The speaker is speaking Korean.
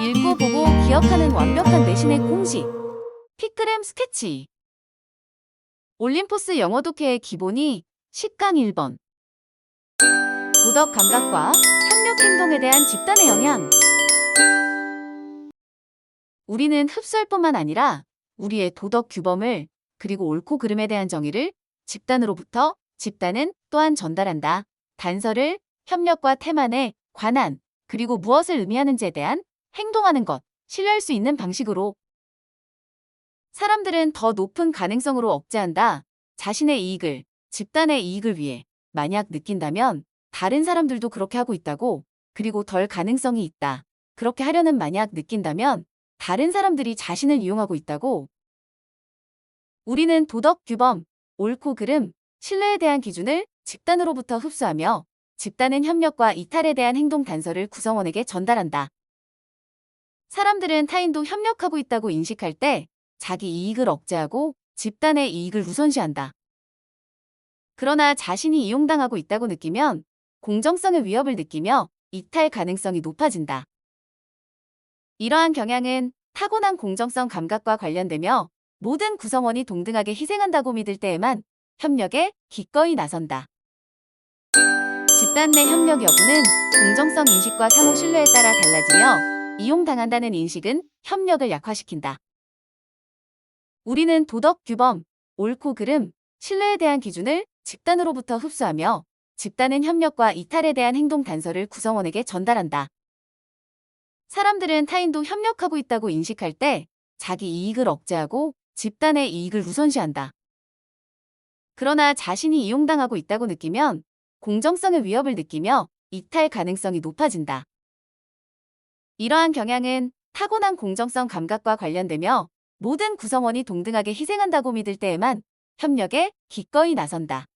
읽고 보고 기억하는 완벽한 내신의 공식. 피크램 스케치. 올림포스 영어 독해의 기본이 10강 1번. 도덕 감각과 협력 행동에 대한 집단의 영향. 우리는 흡수할 뿐만 아니라 우리의 도덕 규범을 그리고 옳고 그름에 대한 정의를 집단으로부터 집단은 또한 전달한다. 단서를 협력과 태만에 관한 그리고 무엇을 의미하는지에 대한 행동하는 것, 신뢰할 수 있는 방식으로 사람들은 더 높은 가능성으로 억제한다. 자신의 이익을, 집단의 이익을 위해 만약 느낀다면 다른 사람들도 그렇게 하고 있다고 그리고 덜 가능성이 있다. 그렇게 하려는 만약 느낀다면 다른 사람들이 자신을 이용하고 있다고 우리는 도덕 규범, 옳고 그름, 신뢰에 대한 기준을 집단으로부터 흡수하며 집단은 협력과 이탈에 대한 행동 단서를 구성원에게 전달한다. 사람들은 타인도 협력하고 있다고 인식할 때 자기 이익을 억제하고 집단의 이익을 우선시한다. 그러나 자신이 이용당하고 있다고 느끼면 공정성의 위협을 느끼며 이탈 가능성이 높아진다. 이러한 경향은 타고난 공정성 감각과 관련되며 모든 구성원이 동등하게 희생한다고 믿을 때에만 협력에 기꺼이 나선다. 집단 내 협력 여부는 공정성 인식과 상호 신뢰에 따라 달라지며 이용당한다는 인식은 협력을 약화시킨다. 우리는 도덕 규범, 옳고 그름, 신뢰에 대한 기준을 집단으로부터 흡수하며 집단은 협력과 이탈에 대한 행동 단서를 구성원에게 전달한다. 사람들은 타인도 협력하고 있다고 인식할 때 자기 이익을 억제하고 집단의 이익을 우선시한다. 그러나 자신이 이용당하고 있다고 느끼면 공정성의 위협을 느끼며 이탈 가능성이 높아진다. 이러한 경향은 타고난 공정성 감각과 관련되며 모든 구성원이 동등하게 희생한다고 믿을 때에만 협력에 기꺼이 나선다.